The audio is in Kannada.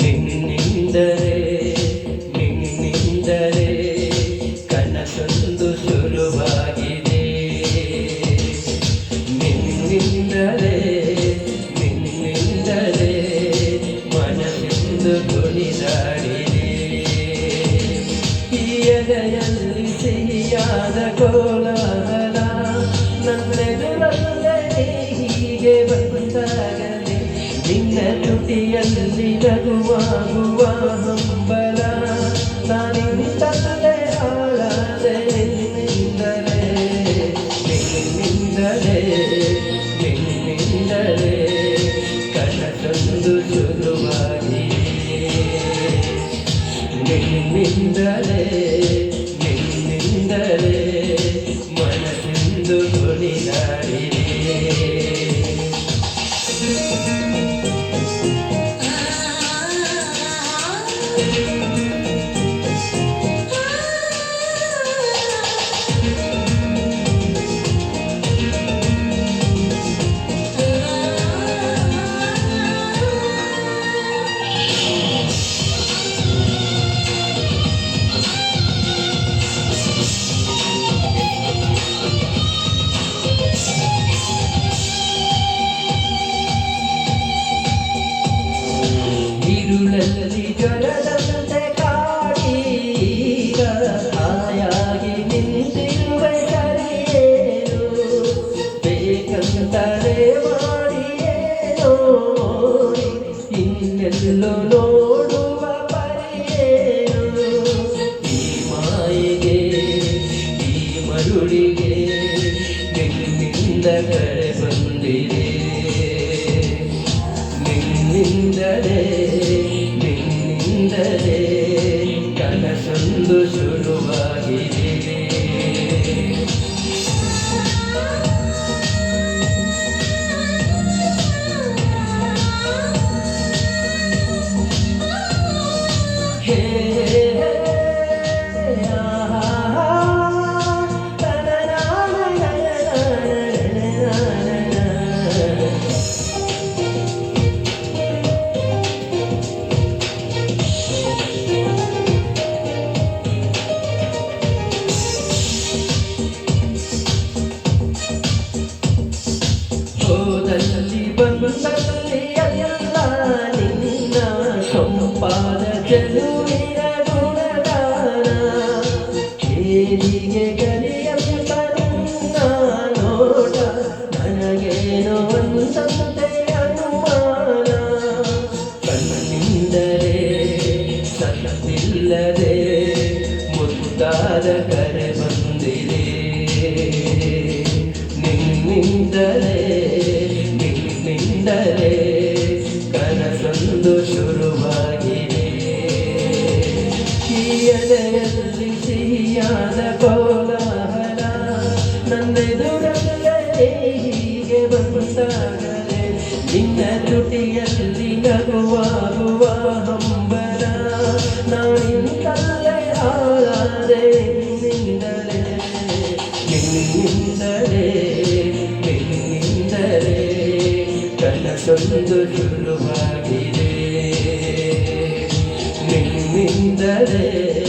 നിന്നിന്റെ ಮನಸ್ಸೆಂದು ಕುಣಿದಾಡಿದೆ ಈ ಎದೆಯಲ್ಲಿ ಸಿಹಿಯಾದ ಕೋಲಾಹಲ ನನ್ನೆದುರಲ್ಲೇ ಹೀಗೆ ಬಂದಾಗಲೇ ನಿನ್ನ ತುಟಿಯಲ್ಲಿ kimlere ನೋಡುವ ಪರಿಯೇನು? ಈ ಮಾಯಿಗೆ ಈ ಮರುಳಿಗೆ ನಿನ್ನಿಂದ ಬಂದಿದೆ. ನಿನ್ನಿಂದಲೇ ನಿನ್ನಿಂದಲೇ ಕನಸೊಂದು ಶುರುವಾಗಿದೆ ಹೋದಲ್ಲಿ ಬಂದು ಎಲ್ಲ ನಿನ್ನ ಸೊಂಪಾದ ಚೆಲುವಿನ ಗುಣಗಾನ. ಕೇಳಿಗೆ ನನ್ನ ನೋಟ, ನನಗೇನೋ ಒಂದಂತೆ ಅನುಮಾನ. ಕಣ್ಣಿಂದಲೇ ಸತ್ತಿಲ್ಲದೆ ಮುದ್ದಾದ ಕರೆ ಬಂದಿದೆ. ನಿನ್ನಿಂದಲೇ ಶುರುವಾಗಿದೆ ಈ ಎದೆಯಲ್ಲಿ ಸಿಹಿಯಾದ ಕೋಲಾಹಲ ನನ್ನೆದುರಲ್ಲೇ ಹೀಗೆ ಬಂದಾಗಲೇ ನಿನ್ನ ತುಟಿಯಲ್ಲಿ ನಗುವಾಗುವ ಹಂಬಲ ನಾನಿಂದಲೇ ಹಾಳಾದೆ ನಿನ್ನಿಂದಲೇ ನಿನ್ನಿಂದಲೇ ನಿನ್ನಿಂದಲೇ ಕನಸೊಂದು ಶುರುವಾಗಿದೆ நின்றதே